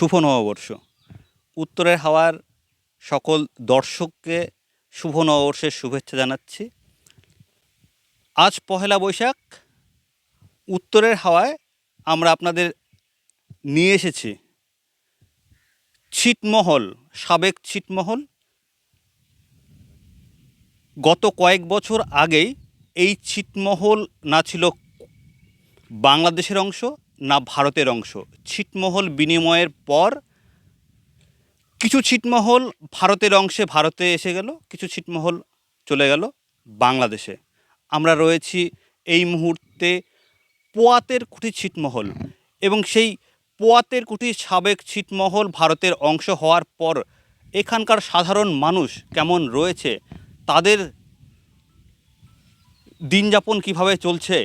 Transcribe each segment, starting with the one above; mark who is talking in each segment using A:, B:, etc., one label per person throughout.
A: শুভ নববর্ষ। উত্তরের হাওয়ার সকল দর্শককে শুভ নববর্ষের শুভেচ্ছা জানাচ্ছি। আজ পহেলা বৈশাখ, উত্তরের হাওয়ায় আমরা আপনাদের নিয়ে এসেছি ছিটমহল, সাবেক ছিটমহল। গত কয়েক বছর আগেই এই ছিটমহল না ছিল বাংলাদেশের অংশ না ভারতের অংশ। ছিটমহল বিনিময়ের পর কিছু ছিটমহল ভারতের অংশে ভারতে এসে গেল, কিছু ছিটমহল চলে গেল বাংলাদেশে। আমরা রয়েছি এই মুহূর্তে পোয়াতের কুঠি ছিটমহল এবং সেই পোয়াতের কুঠি সাবেক ছিটমহল ভারতের অংশ হওয়ার পর এখানকার সাধারণ মানুষ কেমন রয়েছে, তাদের দিনযাপন কীভাবে চলছে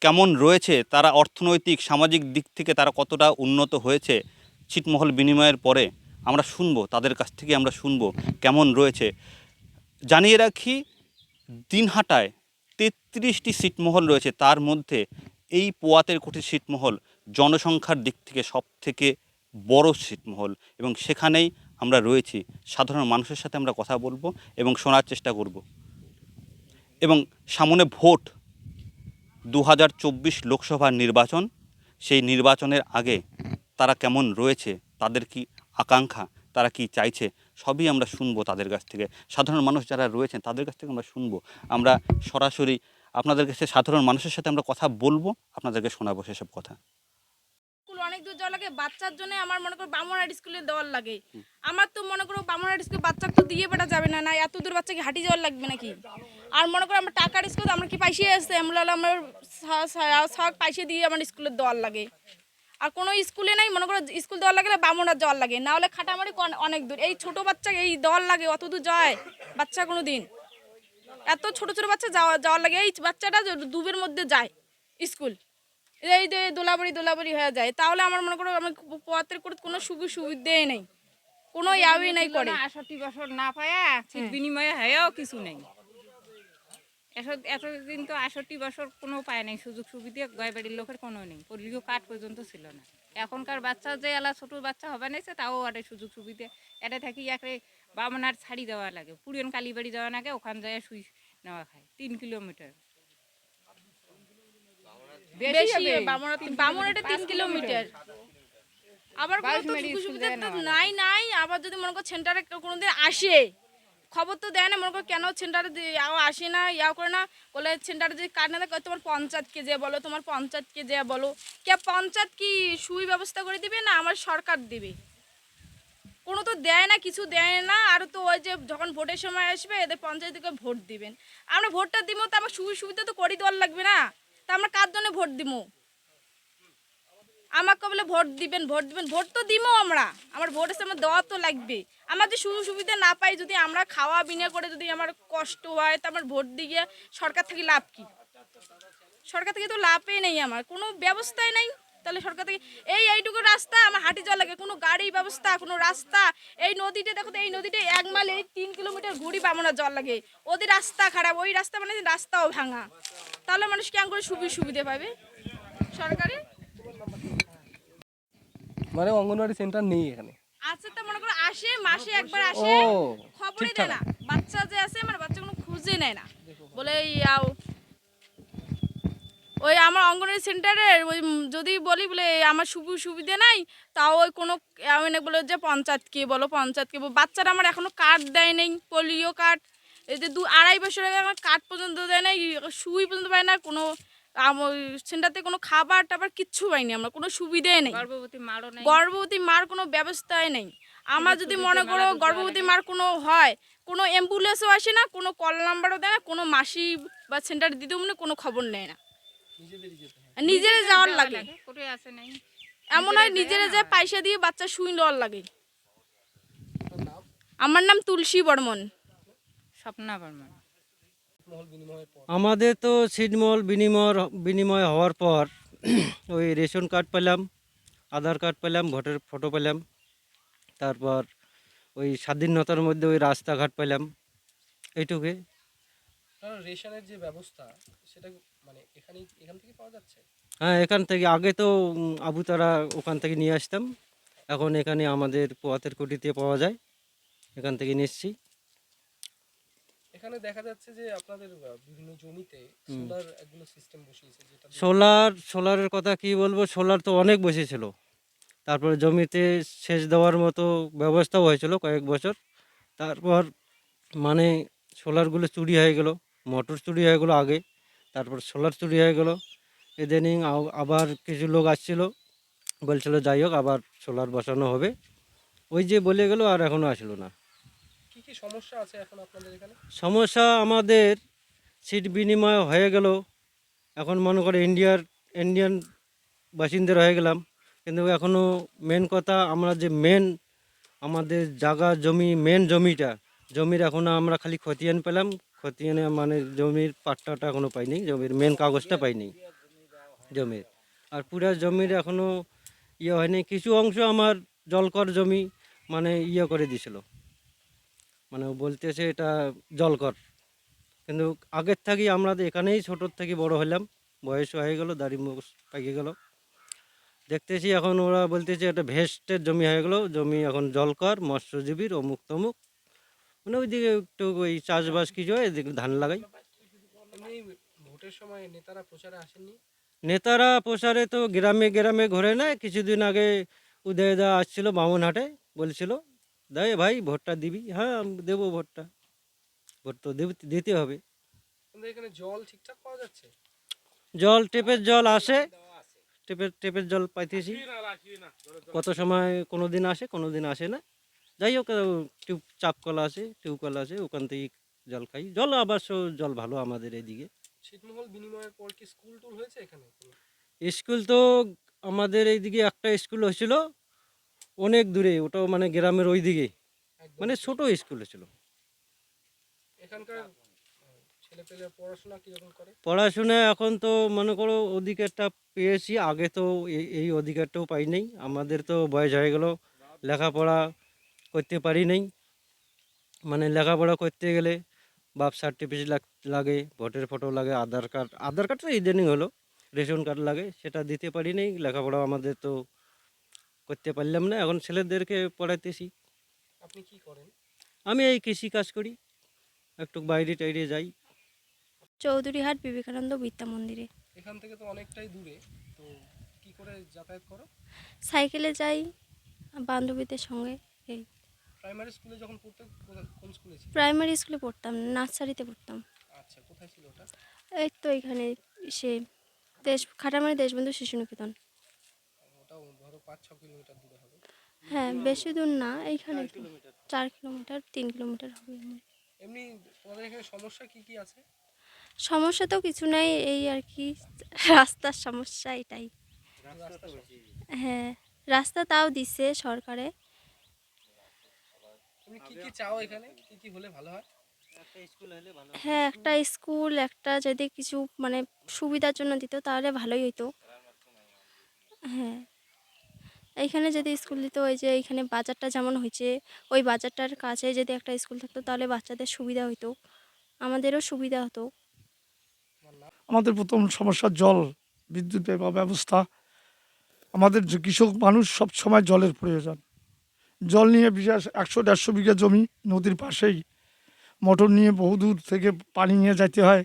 A: কেমন রয়েছে, তারা অর্থনৈতিক, সামাজিক দিক থেকে তারা কতটা উন্নত হয়েছে, ছিটমহল বিনিময়ের পরে আমরা শুনব, তাদের কাছ থেকে আমরা শুনব, কেমন রয়েছে। জানিয়ে রাখি, দিনহাটায় তেত্রিশটি ছিটমহল রয়েছে, তার মধ্যে এই পোয়াতের কোটি ছিটমহল জনসংখ্যার দিক থেকে সব থেকে বড় ছিটমহল এবং সেখানেই আমরা রয়েছি। সাধারণ মানুষের সাথে আমরা কথা বলব এবং শোনার চেষ্টা করব। এবং সামনে ভোট দু লোকসভা নির্বাচন, সেই নির্বাচনের আগে তারা কেমন রয়েছে, তাদের কি আকাঙ্ক্ষা, তারা কি চাইছে, সবই আমরা শুনব তাদের কাছ থেকে। সাধারণ মানুষ যারা রয়েছেন, তাদের কাছ থেকে আমরা শুনব। আমরা সরাসরি আপনাদের কাছে সাধারণ মানুষের সাথে আমরা কথা বলব, আপনাদেরকে শোনাবো সেসব কথা
B: স্কুল অনেক দূর যাওয়া লাগে বাচ্চার জন্য আমার মনে করো বামুনহাট স্কুলে দেওয়ার লাগে। আমার তো মনে করো বামুনহাট স্কুলে বাচ্চা তো দিয়ে বেটা যাবে না না এত দূর বাচ্চাকে হাঁটি যাওয়ার লাগবে নাকি? আর মনে করো আমার টাকার স্কুল আমরা কি পাইসে আসছে আমরা আমার সব পাইসে দিয়ে আমার স্কুলে দেওয়ার লাগে। আর কোনো স্কুলে নাই মনে করো স্কুল দেওয়ার লাগে না বামুনহাট যাওয়ার লাগে। না হলে খাটামারি অনেক দূর। এই ছোট বাচ্চা এই দেওয়ার লাগে অত দূর যায় বাচ্চা কোনো দিন এত ছোট ছোট বাচ্চা যাওয়া যাওয়ার লাগে। এই বাচ্চাটা দুবের মধ্যে যায় স্কুল এই যে দোলাবাড়ি দোলাবাড়ি হয়ে যায়। তাহলে আমার মনে করো আমার পথের করে কোনো সুযোগ সুবিধেই নেই। কোনো ইয়াওই নাই করে।
C: আষট্টি বছর না পায়া ঠিক বিনিময়ে হয়েও কিছু নেই। এত- এতদিন তো আষট্টি বছর কোনো পায় নাই সুযোগ সুবিধা গয় বাড়ির লোকের কোনো নেই। পল্লীয় কাঠ পর্যন্ত ছিল না। এখনকার বাচ্চা যে এলা ছোট বাচ্চা হবে নাইছে তাও আরে সুযোগ সুবিধা এটা থাকি একে বামনার ছাড়ি দেওয়া লাগে। পুরিয়ন কালীবাড়ি যাওয়া লাগে ওখান যায় শুই নেওয়া খায় তিন কিলোমিটার।
B: বেশি
C: হবে।
B: তিন কিলোমিটার। আবার কোনো তো সুযোগ সুবিধা তো নাই। নাই আবার যদি মনে করো সেন্টারে কোনোদিন আসে খবর তো দেয় না মনে করো কেন সেন্টারে ইয়াও আসে না ইয়াও করে না? বলে সেন্টারে যদি কার্ড না থাকে তোমার পঞ্চায়েতকে যে বলো তোমার পঞ্চায়েতকে যে বলো। কে পঞ্চায়েত কি সুই ব্যবস্থা করে দিবে না আমার সরকার দিবে? কোনো তো দেয় না কিছু দেয় না। আর তো ওই যে যখন ভোটের সময় আসবে এদের পঞ্চায়েত ভোট দিবেন। আমরা ভোটটা দিব তো আমার সুবিধা সুবিধা তো করে দেওয়ার লাগবে না। তা আমরা কার জন্য ভোট দিব আমাকে বলে ভোট দিবেন ভোট দিবেন, ভোট তো দিব আমরা। আমার ভোট এসে আমার দেওয়া তো লাগবে। আমার যদি সুযোগ সুবিধা না পাই, যদি আমরা খাওয়া বিনা করে যদি আমার কষ্ট হয়, তা আমার ভোট দিয়ে সরকার থেকে লাভ কি? সরকার থেকে তো লাভই নেই আমার, কোনো ব্যবস্থাই নাই। তাহলে সরকার থেকে এই এইটুকু রাস্তা আমার হাঁটি যাওয়া লাগে। কোনো গাড়ি ব্যবস্থা কোনো রাস্তা এই নদীটা দেখো এই নদীটা এক মাইল এই তিন কিলোমিটার ঘুরি বামনা জল লাগে। ওদের রাস্তা খারাপ ওই রাস্তা মানে রাস্তাও ভাঙা। তাহলে মানুষ কেমন করে সুবিধা সুবিধা পাবে? সরকারে?
D: মানে অঙ্গনওয়াড়ি সেন্টার নেই এখানে।
B: আছে তো মনে করো আসে মাসে একবার আসে খবরই দেয় না। বাচ্চা যে আছে মানে বাচ্চা কোনো খুঁজে নেয় না। বলে ইয়াও ওই আমার অঙ্গনওয়াড়ি সেন্টারে ওই যদি বলি বলে আমার সুবিধা সুবিধে নাই তাও ওই কোনো এমন বলে যে পঞ্চায়েতকে বলো পঞ্চায়েতকে বলো। বাচ্চারা আমার এখনও কার্ড দেয় নেই পোলিও কার্ড। এই যে দু আড়াই বছর আগে আমার কার্ড পর্যন্ত দেয় নাই সুই পর্যন্ত পায় না কোনো সেন্টারতে কোনো খাবার টাবার কিচ্ছু পাইনি আমরা কোনো সুবিধাই নেই।
C: গর্ভবতী মারও নেই।
B: গর্ভবতী মার কোনো ব্যবস্থাই নেই। আমার যদি মনে করো গর্ভবতী মার কোনো হয় কোনো অ্যাম্বুলেন্সও আসে না কোনো কল নাম্বারও দেয় না কোনো মাসি বা সেন্টার দিদিও মানে কোনো খবর নেয় না। নিজেরা যাওয়ার লাগে।
C: করে আসে নাই?
B: এমন হয় নিজেরা যে পয়সা দিয়ে বাচ্চা শুই নেওয়ার লাগে। আমার নাম তুলসী বর্মন।
C: স্বপ্না বর্মন।
E: আমাদের তো ছিটমহল বিনিময় বিনিময় হওয়ার পর ওই রেশন কার্ড পেলাম আধার কার্ড পেলাম ভোটের ফটো পেলাম তারপর ওই স্বাধীনতার মধ্যে ওই রাস্তাঘাট পেলাম এইটুকুই।
D: রেশনের যে ব্যবস্থা সেটা মানে এখানে এখান থেকে পাওয়া যাচ্ছে?
E: হ্যাঁ এখান থেকে আগে তো আবুতারা ওখান থেকে নিয়ে আসতাম। এখন এখানে আমাদের পোয়াতের কুটিতে পাওয়া যায়। এখান থেকে নিচ্ছি
D: এখানে দেখা যাচ্ছে যে আপনাদের বিভিন্ন জমিতে সোলার এগুলো সিস্টেম বসিয়েছে যেটা
E: সোলার সোলারের কথা কি বলব? সোলার তো অনেক বসেছিল তারপরে জমিতে সেচ দেওয়ার মতো ব্যবস্থাও হয়েছিল কয়েক বছর। তারপর মানে সোলারগুলো চুরি হয়ে গেল মোটর চুরি হয়ে গেলো আগে। তারপর সোলার চুরি হয়ে গেল। ইদানিং আবার কিছু লোক আসছিল। বলছিল যাই হোক আবার সোলার বসানো হবে। ওই যে বলে গেল আর এখনও আসলো না।
D: কি কি সমস্যা আছে এখন আপনাদের এখানে?
E: সমস্যা আমাদের সিট বিনিময় হয়ে গেল। এখন মনে করে ইন্ডিয়ার ইন্ডিয়ান বাসিন্দার হয়ে গেলাম। কিন্তু এখনও মেন কথা আমরা যে মেন আমাদের জায়গা জমি মেন জমিটা জমির এখনও আমরা খালি খতিয়ান পেলাম। খতিয়ানে মানে জমির পাট্টাটা এখনও পাইনি, জমির মেন কাগজটা পাইনি, জমির। আর পুরা জমির এখনও ইয়ে হয়নি, কিছু অংশ আমার জলকর জমি মানে ইয়ে করে দিছিল। মানে বলতেছে এটা জলকর। কিন্তু আগের থেকেই আমরা তো এখানেই ছোটোর থেকে বড় হলাম বয়স হয়ে গেল, দাড়ি মুখ পাকিয়ে গেল। দেখতেছি এখন ওরা বলতেছে এটা ভেস্টের জমি হয়ে গেল, জমি এখন জলকর মৎস্যজীবীর অমুক তমুক। মানে ওইদিকে একটু ওই চাষবাস কিছু হয় এদিকে ধান লাগাই।
D: ভোটের সময় নেতারা প্রচারে আসেননি?
E: নেতারা প্রসারে তো গ্রামে গ্রামে ঘোরে না কিছুদিন আগে উদয় উদয়দা আসছিল বামনহাটে বলছিল দে ভাই ভোটটা দিবি। হ্যাঁ আমি দেবো ভোটটা। ভোট তো দেব- দিতে হবে।
D: এখানে জল ঠিকঠাক পাওয়া যাচ্ছে?
E: জল টেপের জল আসে। টেপের টেপের জল পাইতেছি। কত সময় কোনো দিন আসে কোনো দিন আসে না। যাই হোক টিউব চাপকল আছে টিউবকল আছে ওখান থেকেই জল খাই। জল অবশ্য জল ভালো আমাদের এদিকে।
D: ছিটমহল বিনিময়ের পর কি স্কুল টুল হয়েছে এখানে
E: স্কুল তো আমাদের এইদিকে একটা স্কুল হয়েছিল অনেক দূরে ওটাও মানে গ্রামের ওই দিকে মানে ছোট স্কুল হয়েছিল।
D: পড়াশোনা
E: এখন তো মনে করো অধিকারটা পেয়েছি আগে তো এই এই অধিকারটাও পাই নাই। আমাদের তো বয়স হয়ে গেল লেখাপড়া করতে পারি নাই। মানে লেখাপড়া করতে গেলে বাপ সার্টিফিকেট লাগে ভোটের ফটো লাগে আধার কার্ড আধার কার্ডটা ইদানিং হলো রেশন কার্ড লাগে সেটা দিতে পারি নাই লেখাপড়া আমাদের তো করতে পারলাম না এখন ছেলেদেরকে পড়াইতেছি।
D: আপনি কি করেন?
E: আমি এই কৃষি কাজ করি একটু বাইরে টাইরে যাই।
B: চৌধুরীহাট বিবেকানন্দ বিদ্যা মন্দিরে।
D: এখান থেকে তো অনেকটাই দূরে তো কি করে যাতায়াত করো?
B: সাইকেলে যাই বান্ধবীদের সঙ্গে এই
D: প্রাইমারি স্কুলে যখন পড়তে কোন স্কুলে ছিল?
B: প্রাইমারি স্কুলে পড়তাম নার্সারিতে পড়তাম।
D: আচ্ছা কোথায় ছিল ওটা?
B: এই তো এখানে সে দেশ খাটামারি দেশবন্ধু শিশু নিকেতন
D: ওটাও ধরো পাঁচ ছ কিলোমিটার দূরে হবে।
B: হ্যাঁ বেশি দূর না এইখানে চার কিলোমিটার। তিন কিলোমিটার হবে
D: এমনি তোমাদের এখানে সমস্যা কি কি আছে?
B: সমস্যা তো কিছু নাই এই আর কি রাস্তার সমস্যা এটাই। হ্যাঁ রাস্তা তাও দিচ্ছে সরকারে।
D: তুমি কি কি চাও এখানে? কি কি হলে ভালো হয়?
B: হ্যাঁ। একটা স্কুল একটা যদি কিছু মানে সুবিধার জন্য দিত তাহলে ভালোই হতো হ্যাঁ। এইখানে যদি স্কুল দিত ওই যে এইখানে বাজারটা যেমন হয়েছে ওই বাজারটার কাছে যদি একটা স্কুল থাকতো তাহলে বাচ্চাদের সুবিধা হতো আমাদেরও সুবিধা হতো।
F: আমাদের প্রথম সমস্যা জল বিদ্যুৎ ব্যবস্থা আমাদের কৃষক মানুষ সব সময় জলের প্রয়োজন। জল নিয়ে বিশেষ একশো দেড়শো বিঘা জমি নদীর পাশেই। মোটর নিয়ে বহু দূর থেকে পানি নিয়ে যেতে হয়।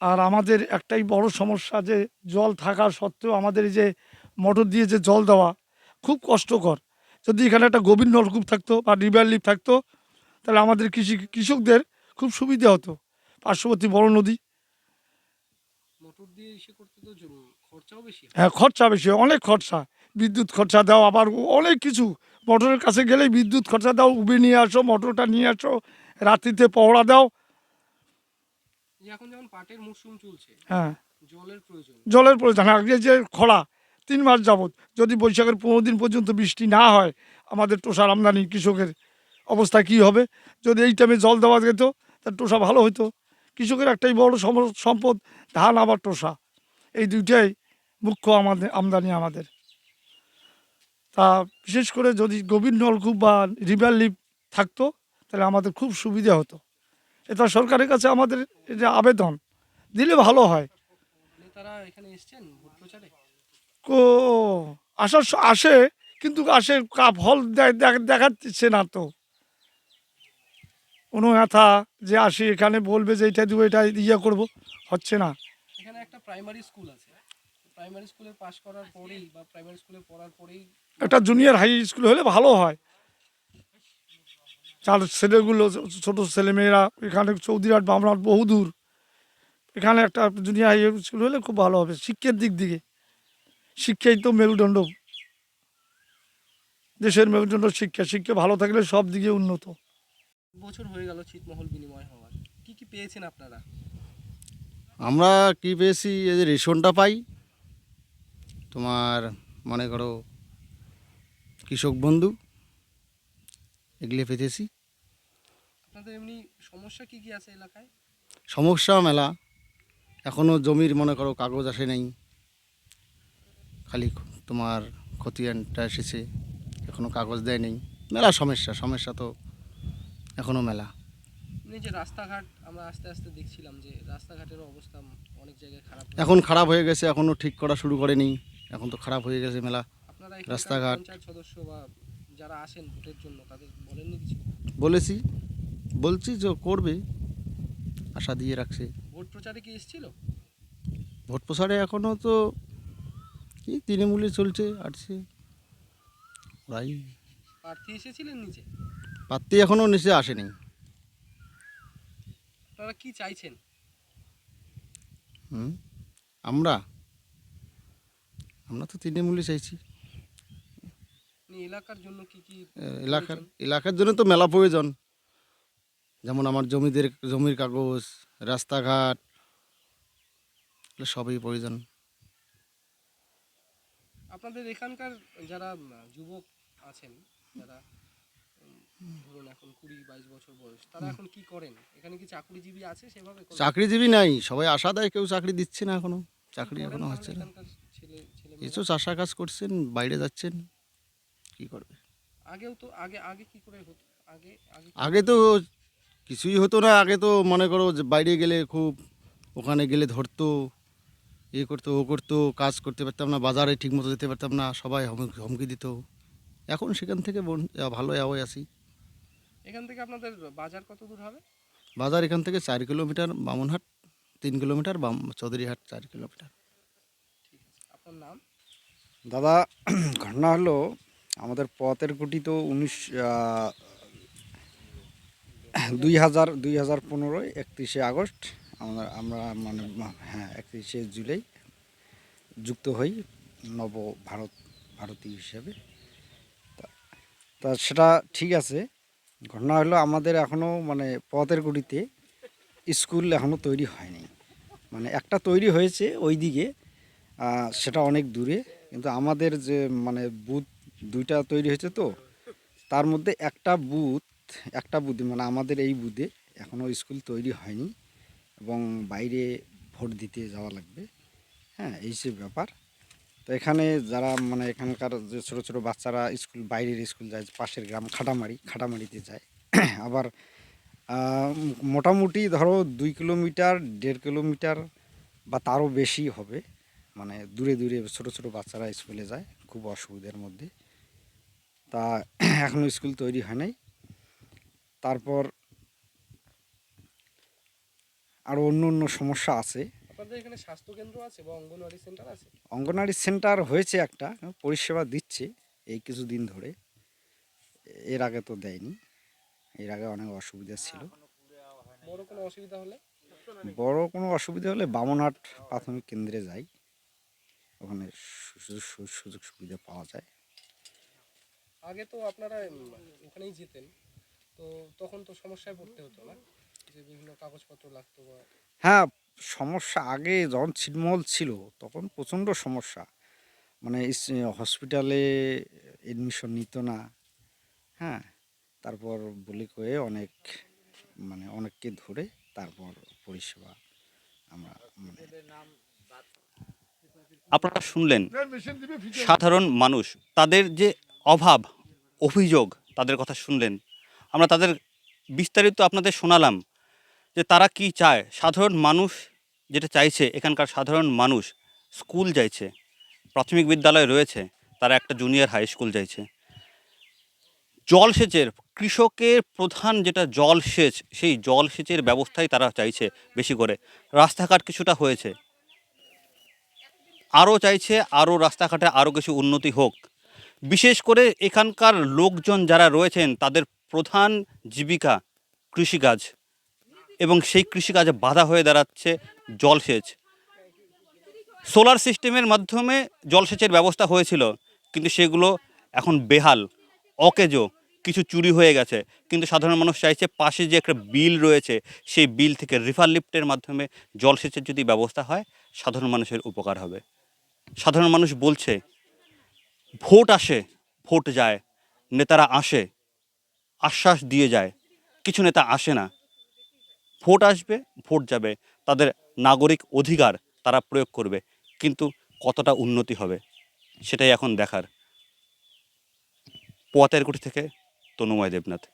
F: আর আমাদের একটাই বড় সমস্যা যে জল থাকা সত্ত্বেও আমাদের এই যে মোটর দিয়ে যে জল দেওয়া খুব কষ্টকর। যদি এখানে একটা গভীর নলকূপ থাকতো বা রিভার লিপ থাকতো তাহলে আমাদের কৃষি কৃষকদের খুব সুবিধা হতো। পার্শ্ববর্তী বড় নদী।
D: হ্যাঁ।
F: খরচা বেশি অনেক খরচা। বিদ্যুৎ খরচা দাও আবার অনেক কিছু। মোটরের কাছে গেলেই বিদ্যুৎ খরচা দাও উবে নিয়ে আসো মোটরটা নিয়ে আসো রাত্রিতে পহড়া দাও।
D: এখন যেমন পাটের মরশুম চলছে
F: হ্যাঁ।
D: জলের প্রয়োজন।
F: জলের প্রয়োজন আগে যে খরা তিন মাস যাবত যদি বৈশাখের পনেরো দিন পর্যন্ত বৃষ্টি না হয় আমাদের টোসার আমদানি কৃষকের অবস্থা কি হবে? যদি এই টাইমে জল দেওয়া যেত তা টোসা ভালো হতো কৃষকের একটাই বড় সম্পদ ধান আবার টোসা। এই দুইটাই মুখ্য আমাদের আমদানি আমাদের। তা বিশেষ করে যদি গভীর নলকূপ বা রিভার লিপ থাকতো তাহলে আমাদের খুব সুবিধা হতো। এটা সরকারের কাছে আমাদের এটা আবেদন। দিলে ভালো হয়।
D: প্রচারে?
F: কো আসার আসে কিন্তু আসে কা- ফল দে- দে- দেখাচ্ছে না তো। কোনো কথা যে আসি এখানে বলবে যে এটা দিব এটা ইয়ে করব হচ্ছে না।
D: এখানে একটা প্রাইমারি স্কুল আছে। প্রাইমারি স্কুলে পাশ করার পরেই বা প্রাইমারি স্কুলে পড়ার পরেই
F: একটা জুনিয়র হাই স্কুল হলে ভালো হয়। যার ছেলেগুলো ছোট ছেলেমেয়েরা এখানে চৌধুরীহাট বামরাট বহু দূর। এখানে একটা জুনিয়র হাই স্কুল হলে খুব ভালো হবে শিক্ষার দিক থেকে শিক্ষাই তো মেরুদণ্ড। দেশের মেরুদণ্ড শিক্ষা শিক্ষা ভালো থাকলে সব দিকে উন্নত।
D: বছর হয়ে গেল ছিটমহল বিনিময় হওয়ার। কি কি পেয়েছেন আপনারা?
G: আমরা কি পেয়েছি? এই যে রেশনটা পাই। তোমার মনে করো কৃষক বন্ধু এগুলো পেতেছি।
D: আপনাদের এমনি সমস্যা কি কি আছে এলাকায়?
G: সমস্যা মেলা। এখনও জমির মনে করো কাগজ আসে নাই। খালি তোমার খতিয়ানটা এসেছে এখনও কাগজ দেয় নেই। মেলা সমস্যা সমস্যা তো এখনও মেলা।
D: এমনি যে রাস্তাঘাট আমরা আস্তে আস্তে দেখছিলাম যে রাস্তাঘাটের অবস্থা অনেক জায়গায় খারাপ
G: এখন খারাপ হয়ে গেছে এখনও ঠিক করা শুরু করেনি। এখন তো খারাপ হয়ে গেছে মেলা। রাস্তাঘাট।
D: সদস্য বা যারা আসেন ভোটের জন্য তাদের বলেননি কিছু?
G: বলেছি। বলছি যে করবে আশা দিয়ে রাখছে।
D: ভোট প্রচারে কি এসেছিল?
G: ভোট প্রচারে এখনও তো কি তৃণমূলে চলছে আসছে। ওরাই।
D: প্রার্থী এসেছিলেন নিচে?
G: প্রার্থী এখনও নিচে আসেনি।
D: আপনারা কি চাইছেন?
G: হুম? আমরা? আমরা তো তৃণমূলে চাইছি।
D: এলাকার জন্য কি কি
G: এলাকার এলাকার জন্য তো মেলা প্রয়োজন। যেমন আমার জমিদের জমির কাগজ রাস্তাঘাট সবই প্রয়োজন।
D: আপনাদের এখানকার যারা যুবক আছেন যারা ধরুন এখন কুড়ি বাইশ বছর বয়স তারা এখন কি করেন? এখানে কি চাকরিজীবী আছে সেভাবে
G: চাকরিজীবী নাই সবাই আশা দেয় কেউ চাকরি দিচ্ছে না
D: এখনও।
G: চাকরি
D: এখনও
G: হচ্ছে না। কিছু চাষা কাজ করছেন বাইরে যাচ্ছেন। কি করবে?
D: আগেও তো আগে আগে কি করে হতো? আগে আগে
G: আগে তো কিছুই হতো না। আগে তো মনে করো যে বাইরে গেলে খুব ওখানে গেলে ধরতো এ করতো ও করতো কাজ করতে পারতাম না বাজারে ঠিক মতো যেতে পারতাম না সবাই হুমকি হুমকি দিত। এখন সেখান থেকে বন- ভালো আওয়াজ আছি।
D: এখান থেকে আপনাদের বাজার কত দূর হবে?
G: বাজার এখান থেকে চার কিলোমিটার বামনহাট তিন কিলোমিটার বাম চৌধুরীহাট চার কিলোমিটার।
D: আপনার নাম?
H: দাদা ঘটনা হলো আমাদের পথের গুটি তো উনিশ দুই হাজার দুই হাজার পনেরোয় একত্রিশে আগস্ট, আমরা আমরা মানে হ্যাঁ একত্রিশে জুলাই যুক্ত হই নব ভারত ভারতীয় হিসেবে। তা- সেটা ঠিক আছে। ঘটনা হলো আমাদের এখনও মানে পথের গুটিতে স্কুল এখনও তৈরি হয়নি। মানে একটা তৈরি হয়েছে ওই দিকে সেটা অনেক দূরে, কিন্তু আমাদের যে মানে বুথ দুইটা তৈরি হয়েছে তো। তার মধ্যে একটা বুথ, একটা বুথে মানে আমাদের এই বুথে এখনও স্কুল তৈরি হয়নি এবং বাইরে ভোট দিতে যাওয়া লাগবে। হ্যাঁ এই সে ব্যাপার। তো এখানে যারা মানে এখানকার যে ছোটো ছোটো বাচ্চারা স্কুল, বাইরের স্কুল যায়, পাশের গ্রাম খাটামারি, খাটামারিতে যায়। আবার মোটামুটি ধরো দুই কিলোমিটার, দেড় কিলোমিটার বা তারও বেশি হবে। মানে দূরে দূরে ছোট ছোট বাচ্চারা স্কুলে যায়, খুব অসুবিধার মধ্যে। তা এখনও স্কুল তৈরি হয় নাই। তারপর আরও অন্য অন্য সমস্যা আছে।
D: আপনাদের এখানে স্বাস্থ্য কেন্দ্র আছে বা অঙ্গনওয়াড়ি সেন্টার আছে?
H: অঙ্গনওয়াড়ি সেন্টার হয়েছে একটা পরিষেবা দিচ্ছে এই কিছুদিন ধরে। এর আগে তো দেয়নি এর আগে অনেক অসুবিধা ছিল।
D: বড় কোনো অসুবিধা হলে?
H: বড় কোনো অসুবিধা হলে বামনহাট প্রাথমিক কেন্দ্রে যাই। ওখানে সুযোগ সুবিধা পাওয়া যায়।
D: আগে তো আপনারা ওখানেই যেতেন। তো তখন তো সমস্যায় পড়তে হতো না যে বিভিন্ন কাগজপত্র লাগতো বা
H: হ্যাঁ সমস্যা আগে যখন ছিটমহল ছিল তখন প্রচণ্ড সমস্যা। মানে হসপিটালে এডমিশন নিত না। হ্যাঁ তারপর বলে কয়ে অনেক মানে অনেককে ধরে তারপর পরিষেবা আমরা মানে
A: আপনারা শুনলেন সাধারণ মানুষ তাদের যে অভাব, অভিযোগ তাদের কথা শুনলেন। আমরা তাদের বিস্তারিত আপনাদের শোনালাম যে তারা কি চায়। সাধারণ মানুষ যেটা চাইছে, এখানকার সাধারণ মানুষ স্কুল চাইছে প্রাথমিক বিদ্যালয় রয়েছে, তারা একটা জুনিয়র হাই স্কুল চাইছে জলসেচের কৃষকের প্রধান যেটা জলসেচ সেই জলসেচের ব্যবস্থাই তারা চাইছে বেশি করে। রাস্তাঘাট কিছুটা হয়েছে। আরও চাইছে, আরও রাস্তাঘাটে আরও কিছু উন্নতি হোক। বিশেষ করে এখানকার লোকজন যারা রয়েছেন, তাদের প্রধান জীবিকা কৃষিকাজ এবং সেই কৃষিকাজে বাধা হয়ে দাঁড়াচ্ছে জলসেচ। সোলার সিস্টেমের মাধ্যমে জলসেচের ব্যবস্থা হয়েছিল, কিন্তু সেগুলো এখন বেহাল, অকেজো, কিছু চুরি হয়ে গেছে। কিন্তু সাধারণ মানুষ চাইছে পাশে যে একটা বিল রয়েছে, সেই বিল থেকে রিভার লিফ্টের মাধ্যমে জলসেচের যদি ব্যবস্থা হয়, সাধারণ মানুষের উপকার হবে। সাধারণ মানুষ বলছে ভোট আসে, ভোট যায়, নেতারা আসে, আশ্বাস দিয়ে যায়, কিছু নেতা আসে না। ভোট আসবে, ভোট যাবে, তাদের নাগরিক অধিকার তারা প্রয়োগ করবে, কিন্তু কতটা উন্নতি হবে, সেটাই এখন দেখার। পোয়াতের কুটি থেকে তনুময় দেবনাথ।